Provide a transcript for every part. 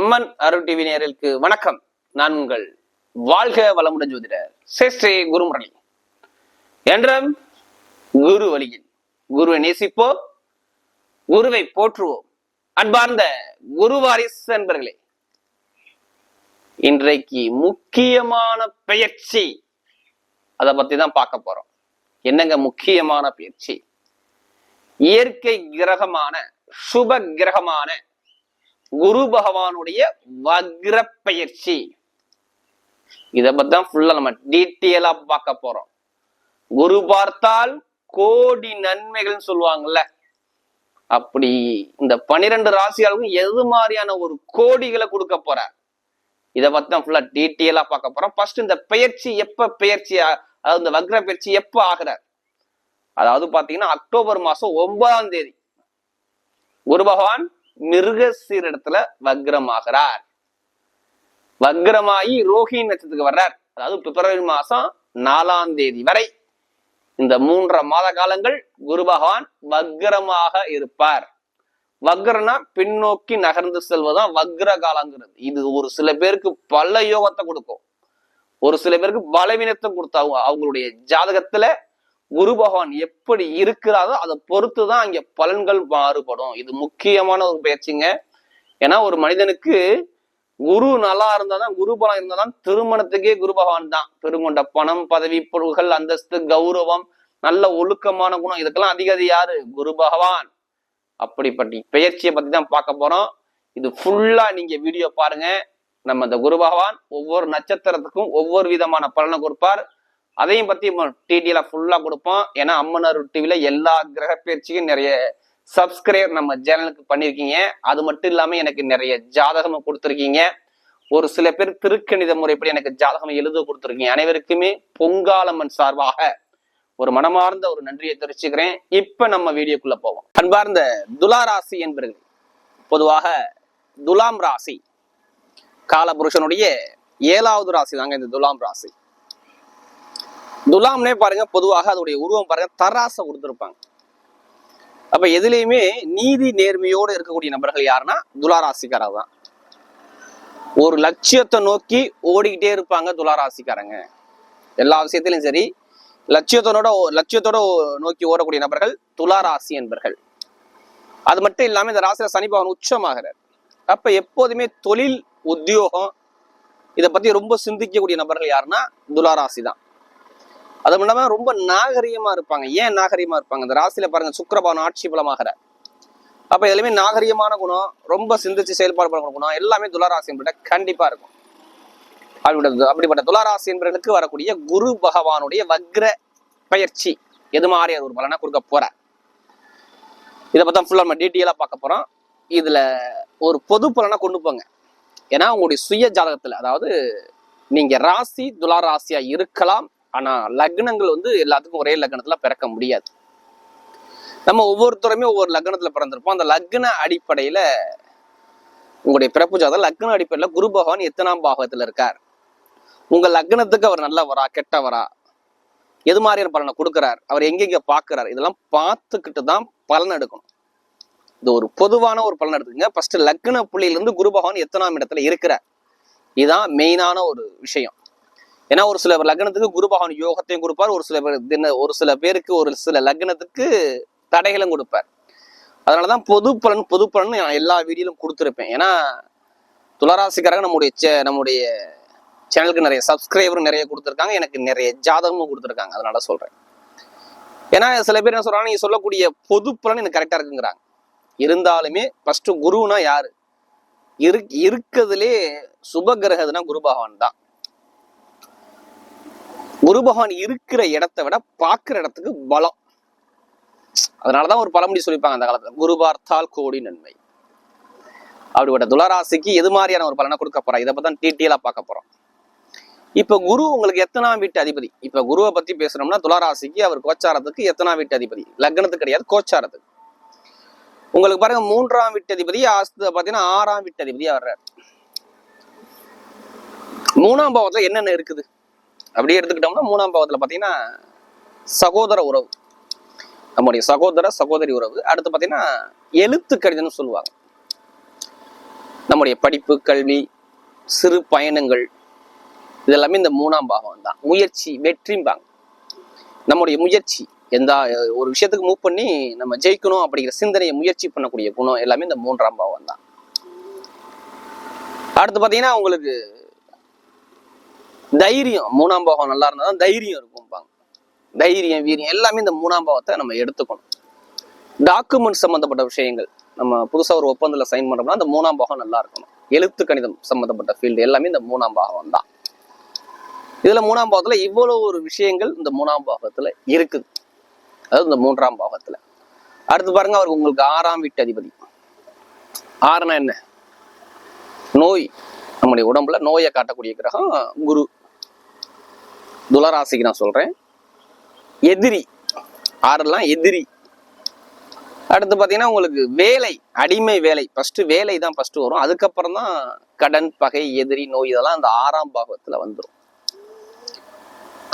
அம்மன் அருள் TV நேரலுக்கு வணக்கம். நான் உங்கள் வாழ்க வளமுடன் ஜோதிடர் சேஷ்டே குருமுரளி. என்றும் குரு வழியில் குருவை நேசிப்போம் குருவை போற்றுவோம். அன்பார்ந்த குருவாரிஸ் என்பர்களே இன்றைக்கு முக்கியமான பெயர்ச்சி அதை பத்தி தான் பார்க்க போறோம். என்னங்க முக்கியமான பயிற்சி இயற்கை கிரகமான சுப கிரகமான குரு பகவானுடைய வக்ர பயிற்சி இதை பத்தி தான் ஃபுல்லா நம்ம டீட்டெயிலா பார்க்க போறோம். குரு பார்த்தால் கோடி நன்மைகள்னு சொல்லுவாங்கல்ல. அப்படி இந்த பனிரெண்டு ராசிகளுக்கும் எது மாதிரியான ஒரு கோடிகளை கொடுக்க போறார் இத பத்தி தான் ஃபுல்லா டீட்டெயிலா பார்க்க போறோம். ஃபர்ஸ்ட் இந்த பெயர்ச்சி எப்ப பெயர்ச்சி அதாவது இந்த வக்ர பயிற்சி எப்ப ஆகிறார்? அதாவது பாத்தீங்கன்னா அக்டோபர் மாசம் ஒன்பதாம் தேதி. குரு பகவான் மிருகசீரிடத்துல வக்ரமாகிறார். வக்ரமாயி ரோஹிணி நட்சத்திரத்துக்கு வர்றார். அதாவது பிப்ரவரி மாசம் நாலாம் தேதி வரை. இந்த மூன்றரை மாத காலங்கள் குரு பகவான் வக்ரமாக இருப்பார். வக்ரனா பின்னோக்கி நகர்ந்து செல்வதுதான் வக்ர காலங்கிறது. இது ஒரு சில பேருக்கு பல யோகத்தை கொடுக்கும். ஒரு சில பேருக்கு பலவீனத்தை கொடுத்தாங்க அவங்களுடைய ஜாதகத்துல குரு பகவான் எப்படி இருக்கிறாரோ அதை பொறுத்து தான் அங்கே பலன்கள் மாறுபடும். இது முக்கியமான ஒரு பயிற்சிங்க. ஏன்னா ஒரு மனிதனுக்கு குரு நல்லா இருந்தாதான் குரு பலம் இருந்தாதான் திருமணத்துக்கே குரு பகவான் தான். பெருங்கொண்ட பணம் பதவி பொருள்கள் அந்தஸ்து கௌரவம் நல்ல ஒழுக்கமான குணம் இதுக்கெல்லாம் அதிகாரி யாரு? குரு பகவான். அப்படிப்பட்ட பெயர்ச்சியை பத்தி தான் பார்க்க போறோம். இது ஃபுல்லா நீங்க வீடியோ பாருங்க. நம்ம இந்த குரு பகவான் ஒவ்வொரு நட்சத்திரத்துக்கும் ஒவ்வொரு விதமான பலனை கொடுப்பார். அதையும் பத்தி டிடியில ஃபுல்லா கொடுப்போம். ஏன்னா அம்மனர் டிவில எல்லா கிரக பயிற்சிக்கும் நிறைய சப்ஸ்கிரைப் நம்ம சேனலுக்கு பண்ணிருக்கீங்க அது மட்டும் இல்லாம எனக்கு நிறைய ஜாதகமும் கொடுத்துருக்கீங்க. ஒரு சில பேர் திருக்கணித முறைப்படி எனக்கு ஜாதகம் எழுத கொடுத்துருக்கீங்க. அனைவருக்குமே பொங்காலம்மன் சார்பாக ஒரு மனமார்ந்த ஒரு நன்றியை தெரிவிச்சுக்கிறேன். இப்ப நம்ம வீடியோக்குள்ள போவோம். அன்பார்ந்த துலா ராசி என்பர்கள் பொதுவாக துலாம் ராசி காலபுருஷனுடைய ஏழாவது ராசி தாங்க இந்த துலாம் ராசி. துலாம்னே பாருங்க பொதுவாக அதோடைய உருவம் பாருங்க தராசை கொடுத்துருப்பாங்க அப்ப எதுலையுமே நீதி நேர்மையோடு இருக்கக்கூடிய நபர்கள் யாருன்னா துலாராசிக்காரர் தான் ஒரு லட்சியத்தை நோக்கி ஓடிக்கிட்டே இருப்பாங்க துலாராசிக்காரங்க எல்லா விஷயத்திலும் சரி லட்சியத்தோட லட்சியத்தோட நோக்கி ஓடக்கூடிய நபர்கள் துலாராசி என்பர்கள். அது மட்டும் இல்லாம இந்த ராசியில சனி பகவான் உச்சமாகிறார். அப்ப எப்போதுமே தொழில் உத்தியோகம் இதை பத்தி ரொம்ப சிந்திக்கக்கூடிய நபர்கள் யாருன்னா துலாராசி தான் அது இல்லாமல் ரொம்ப நாகரிகமா இருப்பாங்க. ஏன் நாகரிகமா இருப்பாங்க? இந்த ராசியில் பாருங்க சுக்கிரபவன் ஆட்சி பலமாகிற. அப்போ எல்லாமே நாகரிகமான குணம் ரொம்ப சிந்திச்சு செயல்பாடு பண்ண குணம் எல்லாமே துளாராசி என்பத கண்டிப்பா இருக்கும். அப்படிப்பட்ட அப்படிப்பட்ட துளாராசி என்பவர்களுக்கு வரக்கூடிய குரு பகவானுடைய வக்ர பயிற்சி எது மாதிரி ஒரு பலனா கொடுக்க போற? இதை பத்தி ஃபுல்லா நம்ம டீட்டெயிலா பார்க்க போறோம். இதுல ஒரு பொது பலனா கொண்டு போங்க. ஏன்னா உங்களுடைய சுய ஜாதகத்தில் அதாவது நீங்க ராசி துளாராசியாக இருக்கலாம் ஆனா லக்னங்கள் வந்து எல்லாத்துக்கும் ஒரே லக்னத்துல பிறக்க முடியாது. நம்ம ஒவ்வொருத்தருமே ஒவ்வொரு லக்னத்துல பிறந்திருப்போம். அந்த லக்ன அடிப்படையில உங்களுடைய பிறப்பு ஜாதகம் லக்ன அடிப்படையில குரு பகவான் எத்தனாம் பாகத்துல இருக்கார்? உங்க லக்னத்துக்கு அவர் நல்லவரா கெட்டவரா? எது மாதிரியான பலனை கொடுக்குறார்? அவர் எங்கெங்க பாக்குறார்? இதெல்லாம் பார்த்துக்கிட்டு தான் பலன் எடுக்கணும். இது ஒரு பொதுவான ஒரு பலன் எடுத்துக்கங்க. ஃபர்ஸ்ட் லக்ன புள்ளியிலிருந்து குரு பகவான் எத்தனாம் இடத்துல இருக்கிறார்? இதுதான் மெயினான ஒரு விஷயம். ஏன்னா ஒரு சில லக்னத்துக்கு குருபகவான் யோகத்தையும் கொடுப்பார். ஒரு சில பேர் தின ஒரு சில பேருக்கு ஒரு சில லக்னத்துக்கு தடைகளும் கொடுப்பார். அதனாலதான் பொது பலன் பொது பலன் நான் எல்லா வீடியோலும் கொடுத்துருப்பேன். ஏன்னா துளராசிக்காரங்க நம்முடைய சே- நம்முடைய சேனலுக்கு நிறைய சப்ஸ்கிரைபரும் நிறைய கொடுத்துருக்காங்க. எனக்கு நிறைய ஜாதகமும் கொடுத்துருக்காங்க. அதனால சொல்றேன். ஏன்னா சில பேர் என்ன சொல்றாங்க நீங்க சொல்லக்கூடிய பொது பலன் எனக்கு கரெக்டா இருக்குங்கிறாங்க. இருந்தாலுமே ஃபர்ஸ்ட் குருனா யாரு? இரு இருக்கிறதுலே சுப கிரகதுனா குரு பகவான் தான். குரு பகவான் இருக்கிற இடத்தை விட பார்க்குற இடத்துக்கு பலம். அதனாலதான் ஒரு பழமொழி சொல்லிப்பாங்க அந்த காலத்துல குரு பார்த்தால் கோடி நன்மை. அப்படிப்பட்ட துளராசிக்கு எது மாதிரியான ஒரு பலனை கொடுக்க போறோம் இதை பத்தி டீட்டெயிலா பார்க்க போறோம். இப்ப குரு உங்களுக்கு எத்தனாம் வீட்டு அதிபதி? இப்ப குருவை பத்தி பேசணும்னா துளராசிக்கு அவர் கோச்சாரத்துக்கு எத்தனாம் வீட்டு அதிபதி? லக்னத்துக்கு கிடையாது கோச்சாரத்துக்கு. உங்களுக்கு பாருங்க மூன்றாம் வீட்டு அதிபதி பாத்தீங்கன்னா ஆறாம் வீட்டு அதிபதியா வர்றாரு. மூணாம் பாவத்துல என்னென்ன இருக்குது? அப்படியே எடுத்துக்கிட்டோம்னா மூணாம் பாவத்தில் பாத்தீங்கன்னா சகோதர உறவு. நம்முடைய சகோதர சகோதரி உறவு. அடுத்து பாத்தீங்கன்னா எழுத்து கடிதம்னு சொல்லுவாங்க. நம்முடைய படிப்பு கல்வி சிறு பயணங்கள் இதெல்லாமே இந்த மூணாம் பாகம் தான். முயற்சி வெற்றிம்பாங்க. நம்முடைய முயற்சி எந்த ஒரு விஷயத்துக்கு மூவ் பண்ணி நம்ம ஜெயிக்கணும் அப்படிங்கிற சிந்தனையை முயற்சி பண்ணக்கூடிய குணம் எல்லாமே இந்த மூன்றாம் பாவம் தான். அடுத்து பாத்தீங்கன்னா உங்களுக்கு தைரியம். மூணாம் பாவம் நல்லா இருந்தால் தான் தைரியம் இருக்கும்பாங்க. தைரியம் வீரியம் எல்லாமே இந்த மூணாம் பாவத்தை நம்ம எடுத்துக்கணும். டாக்குமெண்ட் சம்மந்தப்பட்ட விஷயங்கள். நம்ம புதுசா ஒரு ஒப்பந்தத்தில் சைன் பண்ணுறோம்னா அந்த மூணாம் பாகம் நல்லா இருக்கணும். எழுத்து கணிதம் சம்பந்தப்பட்ட ஃபீல்டு எல்லாமே இந்த மூணாம் பாகம் தான். இதுல மூணாம் பாகத்தில் இவ்வளவு ஒரு விஷயங்கள் இந்த மூணாம் பாகத்தில் இருக்குது. அதாவது இந்த மூன்றாம் பாகத்தில். அடுத்து பாருங்க அவர் உங்களுக்கு ஆறாம் வீட்டு அதிபதி. ஆறுனா என்ன? நோய். நம்முடைய உடம்புல நோயை காட்டக்கூடிய கிரகம் குரு. துளராசிக்கு நான் சொல்றேன். எதிரி. ஆறெல்லாம் எதிரி. அடுத்து பாத்தீங்கன்னா உங்களுக்கு வேலை அடிமை வேலை. ஃபஸ்ட்டு வேலை தான் ஃபஸ்ட்டு வரும். அதுக்கப்புறம் தான் கடன் பகை எதிரி நோய் இதெல்லாம் அந்த ஆறாம் பாகத்துல வந்துடும்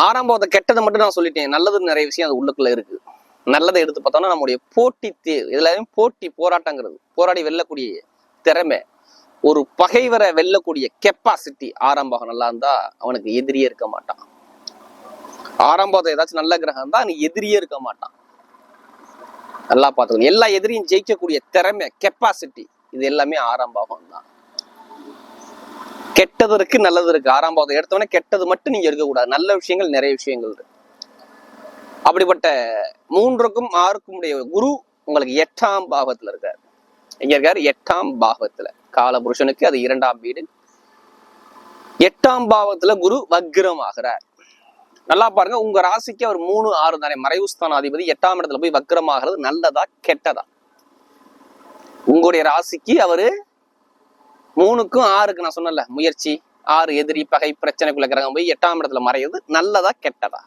ஆறாம் பாகத்தை கெட்டதை மட்டும் நான் சொல்லிட்டேன். நல்லது நிறைய விஷயம் அது உள்ளுக்குள்ள இருக்கு. நல்லதை எடுத்து பார்த்தோம்னா நம்முடைய போட்டி தேர்வு இதுலயும் போட்டி போராட்டங்கிறது போராடி வெல்லக்கூடிய திறமை. ஒரு பகைவரை வெல்லக்கூடிய கெப்பாசிட்டி ஆறாம் பாகம் நல்லா இருந்தா அவனுக்கு எதிரியே இருக்க மாட்டான். ஆரம்பத்தை ஏதாச்சும் நல்ல கிரகம் தான் நீ எதிரியே இருக்க மாட்டான். நல்லா பார்த்துக்கணும். எல்லா எதிரியும் ஜெயிக்கக்கூடிய திறமை கெப்பாசிட்டி இது எல்லாமே ஆறாம் தான். கெட்டது இருக்கு நல்லது இருக்கு. ஆறாம் பாவத்தை எடுத்தவொடனே கெட்டது மட்டும் நீங்க இருக்கக்கூடாது நல்ல விஷயங்கள் நிறைய விஷயங்கள் இருக்கு. அப்படிப்பட்ட மூன்றுக்கும் ஆறுக்கும் உடைய குரு உங்களுக்கு எட்டாம் பாகத்துல இருக்காரு. எங்க இருக்காரு? எட்டாம் பாகத்துல கால புருஷனுக்கு அது இரண்டாம் வீடு. எட்டாம் பாவத்துல குரு வக்ரம் ஆகிறார் நல்லா பாருங்க. உங்க ராசிக்கு அவர் மூணு ஆறு தானே. மறைவுஸ்தான அதிபதி எட்டாம் இடத்துல போய் வக்கரமாகிறது நல்லதா கெட்டதா? உங்களுடைய ராசிக்கு அவரு மூணுக்கும் ஆறுக்கு நான் சொன்னல முயற்சி ஆறு எதிரி பகை பிரச்சனைக்குள்ள கிரகம் போய் எட்டாம் இடத்துல மறையிறது நல்லதா கெட்டதா?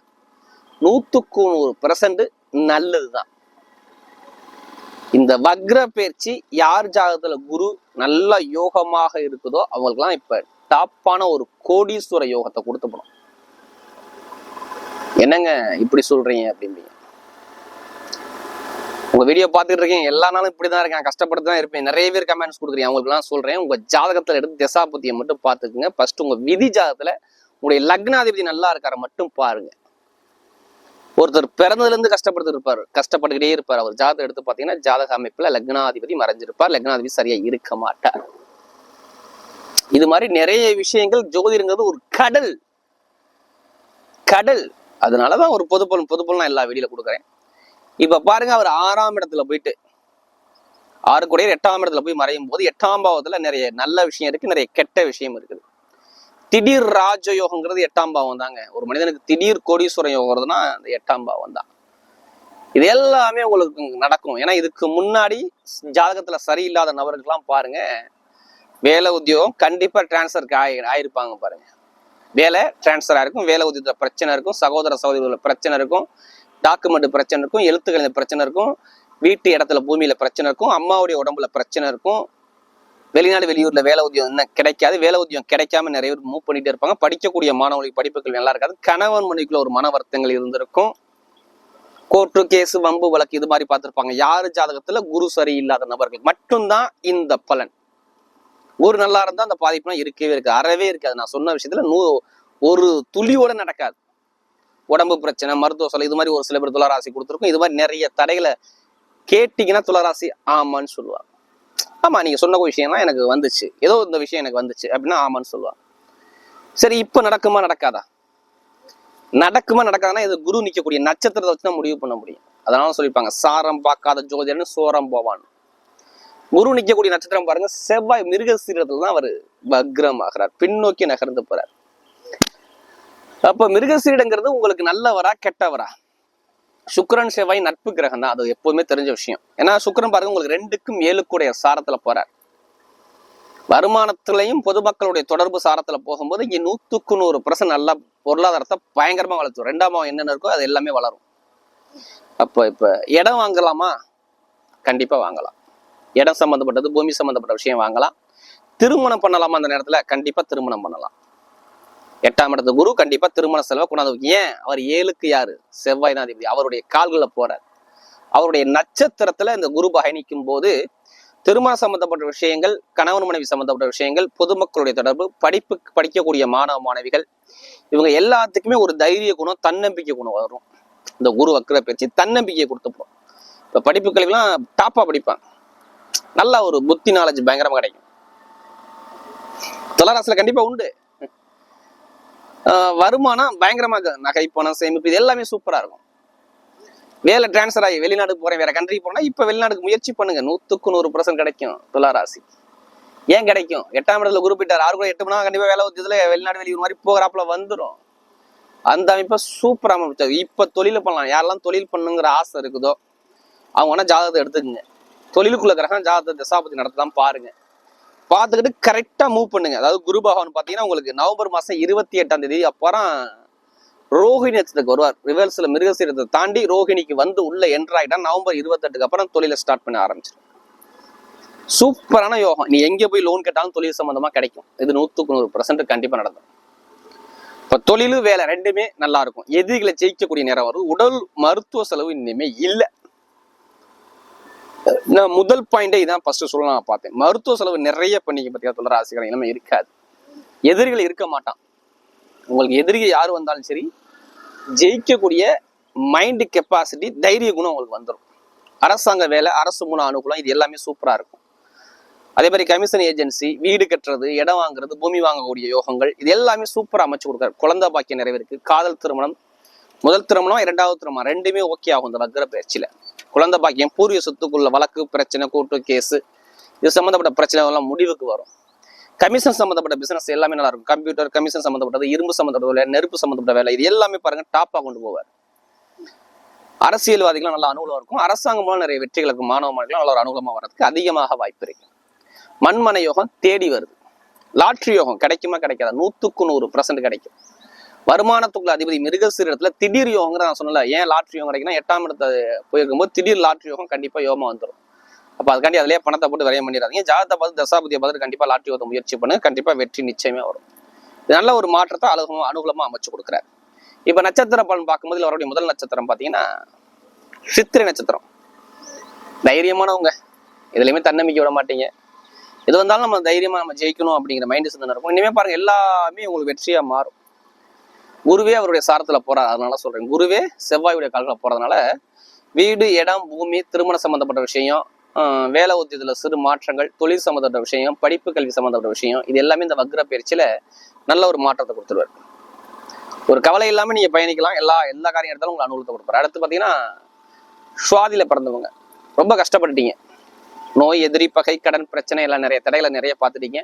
நூத்துக்கு நூறு பெர்சன்ட் நல்லதுதான். இந்த வக்ர பயிற்சி யார் ஜாதகத்துல குரு நல்ல யோகமாக இருக்குதோ அவங்களுக்குலாம் இப்ப டாப்பான ஒரு கோடீஸ்வர யோகத்தை கொடுத்து போனோம் என்னங்க இப்படி சொல்றீங்க அப்படிம்பீங்க? உங்க வீடியோ பார்த்துட்டு இருக்கேன் எல்லா நாளும் இப்படிதான் இருக்கேன் கஷ்டப்பட்டு தான் இருப்பேன். நிறைய பேர் கமெண்ட்ஸ் கொடுக்குறீங்க அவங்களுக்கு எல்லாம் சொல்றேன். உங்க ஜாதகத்துல எடுத்து திசாபத்தியை மட்டும் பார்த்துக்குங்க. ஃபர்ஸ்ட் உங்க விதி ஜாதகத்துல உங்களுடைய லக்னாதிபதி நல்லா இருக்கார மட்டும் பாருங்க. ஒருத்தர் பிறந்ததுல இருந்து கஷ்டப்பட்டு இருப்பார். கஷ்டப்பட்டுக்கிட்டே இருப்பார். அவர் ஜாதகம் எடுத்து பாத்தீங்கன்னா ஜாதக அமைப்புல லக்னாதிபதி மறைஞ்சிருப்பார். லக்னாதிபதி சரியா இருக்க மாட்டார். இது மாதிரி நிறைய விஷயங்கள் ஜோதிடங்கிறது ஒரு கடல். கடல். அதனாலதான் ஒரு பொது பலன் எல்லா வெளியில கொடுக்குறேன். இப்ப பாருங்க அவர் ஆறாம் இடத்துல போயிட்டு ஆறு கூட எட்டாம் இடத்துல போய் மறையும் போது எட்டாம் பாவத்துல நிறைய நல்ல விஷயம் இருக்கு நிறைய கெட்ட விஷயம் இருக்குது. திடீர் ராஜயோகங்கிறது எட்டாம் பாவம் தாங்க. ஒரு மனிதனுக்கு திடீர் கோடீஸ்வர யோகம்னா அந்த எட்டாம் பாவம் தான். இது எல்லாமே உங்களுக்கு நடக்கும். ஏன்னா இதுக்கு முன்னாடி ஜாதகத்துல சரியில்லாத நபர்களுக்கெல்லாம் பாருங்க வேலை உத்தியோகம் கண்டிப்பா டிரான்ஸ்ஃபருக்கு ஆயி ஆயிருப்பாங்க பாருங்க. வேலை டிரான்ஸ்ஃபராக இருக்கும் வேலை உத்தியோகத்துல பிரச்சனை இருக்கும் சகோதர சகோதரிகள் பிரச்சனை இருக்கும் டாக்குமெண்ட் பிரச்சனை இருக்கும் எழுத்துக்களின் பிரச்சனை இருக்கும் வீட்டு இடத்துல பூமியில் பிரச்சனை இருக்கும் அம்மாவுடைய உடம்புல பிரச்சனை இருக்கும். வெளிநாடு வெளியூரில் வேலை உத்தியோகம் இன்னும் கிடைக்காது. வேலை உத்தியோகம் கிடைக்காம நிறைய பேர் மூவ் பண்ணிகிட்டே இருப்பாங்க. படிக்கக்கூடிய மாணவர்களுக்கு படிப்புகள் நல்லா இருக்காது. கணவன் மனைவிக்குள்ள ஒரு மன வருத்தங்கள் இருந்திருக்கும். கோர்ட்டு கேஸ் வம்பு வழக்கு இது மாதிரி பார்த்துருப்பாங்க. யார் ஜாதகத்தில் குரு சரியில்லாத நபர்கள் மட்டும்தான் இந்த பலன். ஒரு நல்லா இருந்தா அந்த பாதிப்புலாம் இருக்கவே இருக்காது. அறவே இருக்காது. நான் சொன்ன விஷயத்துல நூ ஒரு துளியோட நடக்காது. உடம்பு பிரச்சனை மருத்துவ சொல்ல இது மாதிரி ஒரு சில பேர் துளராசி கொடுத்துருக்கும். இது மாதிரி நிறைய தடைகளை கேட்டீங்கன்னா துளராசி ஆமான்னு சொல்லுவாங்க. ஆமா நீங்க சொன்ன விஷயம்லாம் எனக்கு வந்துச்சு. ஏதோ இந்த விஷயம் எனக்கு வந்துச்சு அப்படின்னா ஆமான்னு சொல்லுவாங்க. சரி இப்ப நடக்குமா நடக்காதா? நடக்குமா நடக்காதுன்னா இது குரு நிற்கக்கூடிய நட்சத்திரத்தை வச்சு தான் முடிவு பண்ண முடியும். அதனால சொல்லியிருப்பாங்க சாரம் பார்க்காத ஜோதிடன்னு சோரம் போவான் குரு நிக்கக்கூடிய நட்சத்திரம் பாருங்க. செவ்வாய் மிருகசீரத்தில் தான் அவர் வக்ரம் ஆகிறார் பின்னோக்கி நகர்ந்து போறார். அப்ப மிருகசீரடங்கிறது உங்களுக்கு நல்லவரா கெட்டவரா? சுக்கரன் செவ்வாய் நட்பு கிரகம் தான். அது எப்போதுமே தெரிஞ்ச விஷயம். ஏன்னா சுக்கரன் பாருங்க உங்களுக்கு ரெண்டுக்கும் ஏழுக்குடைய சாரத்துல போறார். வருமானத்திலையும் பொதுமக்களுடைய தொடர்பு சாரத்துல போகும்போது இங்க நூத்துக்கு நூறு பர்சன்ட் நல்லா பொருளாதாரத்தை பயங்கரமா வளர்த்தும் ரெண்டாம் பாவம் என்னென்ன இருக்கோ அது எல்லாமே வளரும். அப்போ இப்ப இடம் வாங்கலாமா? கண்டிப்பா வாங்கலாம். இடம் சம்பந்தப்பட்டது பூமி சம்பந்தப்பட்ட விஷயம் வாங்கலாம். திருமணம் பண்ணலாம் அந்த நேரத்துல? கண்டிப்பா திருமணம் பண்ணலாம். எட்டாம் இடத்து குரு கண்டிப்பா திருமண செலவை கொண்டாந்து ஏன்? அவர் ஏழுக்கு யாரு? செவ்வாய்நாதிபதி அவருடைய கால்களில் போறார். அவருடைய நட்சத்திரத்துல இந்த குரு பயணிக்கும் போது திருமண சம்பந்தப்பட்ட விஷயங்கள் கணவன் மனைவி சம்பந்தப்பட்ட விஷயங்கள் பொதுமக்களுடைய தொடர்பு படிப்பு படிக்கக்கூடிய மாணவ மாணவிகள் இவங்க எல்லாத்துக்குமே ஒரு தைரிய குணம் தன்னம்பிக்கை குணம் வரும். இந்த குரு வக்கர பயிற்சி தன்னம்பிக்கையை கொடுத்துப்போம் இப்போ படிப்பு கல்விலாம் டாப்பா படிப்பான். நல்ல ஒரு புத்தி நாலேஜ் பயங்கரமா கிடைக்கும். துளராசில கண்டிப்பா உண்டு. வருமானம் பயங்கரமா நகை பணம் சேமிப்பு இது எல்லாமே சூப்பரா இருக்கும். வேலை டிரான்ஸ்ஃபர் ஆகி வெளிநாட்டுக்கு போறேன் வேற கண்ட்ரி போனா இப்ப வெளிநாட்டுக்கு முயற்சி பண்ணுங்க. நூத்துக்கு நூறு பர்சன்ட் கிடைக்கும் துளாராசி. ஏன் கிடைக்கும்? எட்டாம் இடத்துல குறிப்பிட்டார். ஆறு கூட எட்டு மணி கண்டிப்பாக கண்டிப்பா வேலை இதுல வெளிநாடு வெளியூர் மாதிரி போகிறாப்புல வந்துடும் அந்த அமைப்பை சூப்பராக அமைச்சாரு இப்ப தொழில் பண்ணலாம். யாரெல்லாம் தொழில் பண்ணுங்கிற ஆசை இருக்குதோ அவங்க வேணா ஜாதகத்தை எடுத்துக்கங்க. தொழிலுக்குள்ள கிரகம் ஜாதக தசாபதி நடத்ததான் பாருங்க. பார்த்துக்கிட்டு கரெக்டாக மூவ் பண்ணுங்க. அதாவது குரு பகவான் பார்த்தீங்கன்னா உங்களுக்கு நவம்பர் மாதம் இருபத்தி எட்டாம் தேதி அப்புறம் ரோஹிணி நட்சத்திரத்துக்கு வருவார். ரிவர்ஸில் மிருகசீரத்தை தாண்டி ரோஹிணிக்கு வந்து உள்ள என்ட்ராயிட்டா நவம்பர் இருபத்தெட்டுக்கு அப்புறம் தொழிலை ஸ்டார்ட் பண்ண ஆரம்பிச்சிடும் சூப்பரான யோகம். நீ எங்கே போய் லோன் கேட்டாலும் தொழில் சம்மந்தமாக கிடைக்கும். இது நூற்றுக்கு நூறு பர்சன்ட் கண்டிப்பாக நடக்கும். இப்போ தொழிலு வேலை ரெண்டுமே நல்லா இருக்கும். எதிரிகளை ஜெயிக்கக்கூடிய நேரம் வரும். உடல் மருத்துவ செலவு இனிமே இல்லை. நான் முதல் பாயிண்டே இதான் ஃபர்ஸ்ட் சொல்ல நான் பார்த்தேன். மருத்துவ செலவு நிறைய பண்ணிக்க பத்தியா சொல்ற ஆசைகள் இனிமே இருக்காது. எதிரிகள் இருக்க மாட்டான் உங்களுக்கு எதிரிக யார் வந்தாலும் சரி ஜெயிக்கக்கூடிய மைண்ட் கெப்பாசிட்டி தைரிய குணம் உங்களுக்கு வந்துடும் அரசாங்க வேலை அரசு மூணு அனுகூலம் இது எல்லாமே சூப்பரா இருக்கும். அதே மாதிரி கமிஷன் ஏஜென்சி வீடு கட்டுறது இடம் வாங்குறது பூமி வாங்கக்கூடிய யோகங்கள் இது எல்லாமே சூப்பரா அமைச்சு கொடுக்குறாரு. குழந்தை பாக்கியம் நிறைவேற்கு காதல் திருமணம் முதல் திருமணம் இரண்டாவது திருமணம் ரெண்டுமே ஓகே ஆகும் இந்த வக்ர பயிற்சியில. குழந்தை பாக்கியம் பூர்வீக சொத்துக்குள்ள வழக்கு பிரச்சனை கூட்டு கேஸ் இது சம்மந்தப்பட்ட பிரச்சனை எல்லாம் முடிவுக்கு வரும். கமிஷன் சம்மந்தப்பட்ட பிசினஸ் எல்லாமே நல்லா இருக்கும். கம்ப்யூட்டர் கமிஷன் சம்மந்தப்பட்டது இரும்பு சம்மந்தப்பட்ட வேலை நெருப்பு சம்மந்தப்பட்ட வேலை இது எல்லாமே பாருங்க டாப்பாக கொண்டு போவார். அரசியல்வாதிகளும் நல்ல அனுகூலம் இருக்கும். அரசாங்கம் மூலம் நிறைய வெற்றிகளுக்கு மாணவ மாணவர்களும் நல்ல ஒரு அனுகூலமாக வர்றதுக்கு அதிகமாக வாய்ப்பு இருக்கு. மண்மனை யோகம் தேடி வருது. லாட்ரி யோகம் கிடைக்குமா கிடைக்காதா? நூத்துக்கு நூறு பர்சன்ட் கிடைக்கும். வருமானத்துக்குள்ள அதிபதி மிருகசீரத்துல திடீர் யோகங்கிற நான் சொன்னல ஏன் லாட்ரி யோகம் கிடைக்குன்னா எட்டாம் இடத்த போயிருக்கும்போது திடீர் லாட்ரி யோகம் கண்டிப்பா யோகமாக வந்துடும் அப்போ அதுக்காண்டி அதுலயே பணத்தை போட்டு விரையம் பண்ணிடாதீங்க. ஜாதகத்தை பார்த்து தசாபதியை பார்த்து கண்டிப்பா லாட்ரி யோகத்தை முயற்சி பண்ணுங்க கண்டிப்பா வெற்றி நிச்சயமே வரும். இது நல்ல ஒரு மாற்றத்தை அலுகமா அனுகூலமா அமைச்சு கொடுக்குறாரு. இப்ப நட்சத்திர பலன் பார்க்கும்போது இதுல வரக்கூடிய முதல் நட்சத்திரம் பாத்தீங்கன்னா சித்திரை நட்சத்திரம். தைரியமானவங்க. இதுலயுமே தன்னம்பிக்கை விட மாட்டீங்க. எது வந்தாலும் நம்ம தைரியமா நம்ம ஜெயிக்கணும் அப்படிங்கிற மைண்ட் சிந்தனை இருக்கும். இனிமே பாருங்க எல்லாமே உங்களுக்கு வெற்றியா மாறும். குருவே அவருடைய சாரத்துல போறார். அதனால சொல்றேன். குருவே செவ்வாயுடைய கால்களை போறதுனால வீடு இடம் பூமி திருமணம் சம்பந்தப்பட்ட விஷயம் வேலை உத்தியத்துல சிறு மாற்றங்கள் தொழில் சம்பந்தப்பட்ட விஷயம் படிப்பு கல்வி சம்பந்தப்பட்ட விஷயம் இது எல்லாமே இந்த வக்ர பயிற்சியில நல்ல ஒரு மாற்றத்தை கொடுத்துருவார். ஒரு கவலை இல்லாம நீங்க பயணிக்கலாம். எல்லா எல்லா காரியம் எடுத்தாலும் உங்களுக்கு அனுகூலத்தை கொடுப்பாரு. அடுத்து பாத்தீங்கன்னா சுவாதியில பிறந்தவங்க. ரொம்ப கஷ்டப்பட்டுட்டீங்க. நோய் எதிரி பகை கடன் பிரச்சனை எல்லாம் நிறைய தடைகளை நிறைய பார்த்துட்டீங்க.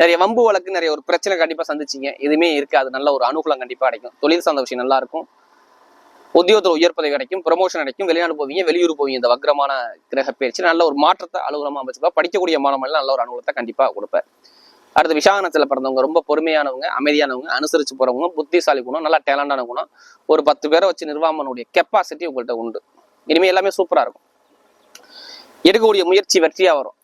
நிறைய வம்பு வழக்கு நிறைய ஒரு பிரச்சனை கண்டிப்பா சந்திச்சிங்க. எதுவுமே இருக்காது நல்ல ஒரு அனுகூலம் கண்டிப்பா கிடைக்கும். தொழில் சார்ந்த விஷயம் நல்லா இருக்கும். உத்தியோகத்தில் உயர் பதவி கிடைக்கும். ப்ரமோஷன் கிடைக்கும். வெளிநாடு போவீங்க வெளியூர் போவீங்க. இந்த வக்ரமான கிரக பயிற்சி நல்ல ஒரு மாற்றத்தை அலுவலமாக அமைச்சுப்பா படிக்கக்கூடிய மாணவர்கள் நல்ல ஒரு அனுகூலத்தை கண்டிப்பா கொடுப்பேன். அடுத்து விசாகனத்தில் பிறந்தவங்க ரொம்ப பொறுமையானவங்க அமைதியானவங்க அனுசரிச்சு போறவங்க புத்திசாலி குணம் நல்லா டேலண்டான குணம். ஒரு பத்து பேரை வச்சு நிர்வாகமனுடைய கெப்பாசிட்டி உங்கள்கிட்ட உண்டு. இனிமே எல்லாமே சூப்பரா இருக்கும். எடுக்கக்கூடிய முயற்சி வெற்றியா வரும்.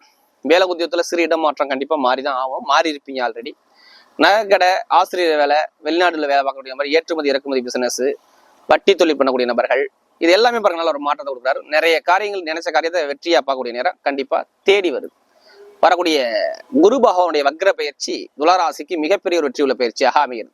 வேலை உத்தியோகத்தில் சிறு இடமாற்றம் கண்டிப்பாக மாறி தான் ஆகும். மாறி இருப்பீங்க ஆல்ரெடி நகைக்கடை ஆசிரியர் வேலை வெளிநாட்டில் வேலை பார்க்கக்கூடிய மாதிரி ஏற்றுமதி இறக்குமதி பிசினஸ் வட்டி தொழில் பண்ணக்கூடிய நபர்கள் இது எல்லாமே பாருங்க நல்ல ஒரு மாற்றத்தை கொடுக்குறாரு. நிறைய காரியங்கள் நினைச்ச காரியத்தை வெற்றியாக பார்க்கக்கூடிய நேரம் கண்டிப்பாக தேடி வருது. வரக்கூடிய குரு பகவானுடைய வக்ர பயிற்சி துளாராசிக்கு மிகப்பெரிய ஒரு வெற்றி உள்ள பயிற்சியாக அமைகிறது.